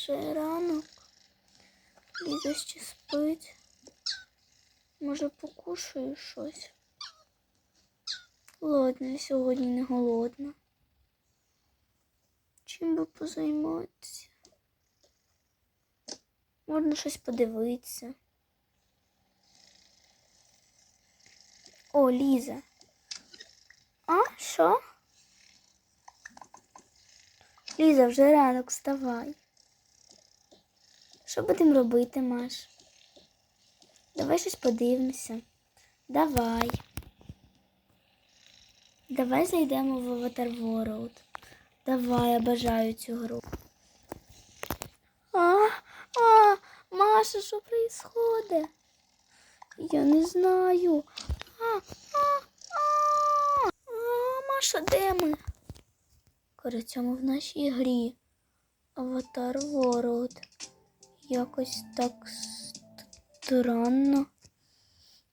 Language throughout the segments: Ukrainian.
Вже ранок. Ліза ще спить. Може, покушаю щось. Ладно, сьогодні не голодна. Чим би позайматися? Можна щось подивитися. О, Ліза. А, що? Ліза, вже ранок, вставай. Що будемо робити, Маш? Давай щось подивимося. Давай. Давай зайдемо в Avatar World. Давай, я бажаю цю гру. А, а, Маша, що происходит? Я не знаю. А, а, а, а, Маша, де ми? Коротше, ми в нашій грі. Avatar World. Якось так странно.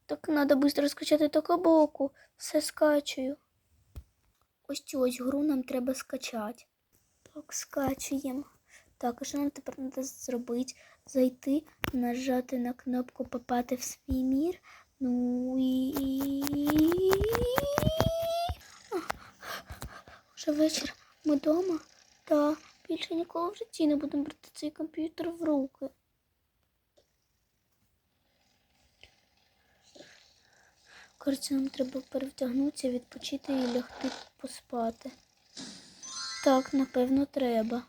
Так треба швидко скачати токабоку. Все скачую. Ось цю ось гру нам треба скачати. Так, скачуємо. Так, а що нам тепер треба зробити? Зайти, нажати на кнопку Попати в свій мір. Ну і. Вже вечір. Ми вдома? Та більше ніколи в житті не будемо брати цей комп'ютер в руки. Коротше, нам треба перевдягнутися, відпочити і лягти поспати. Так, напевно, треба.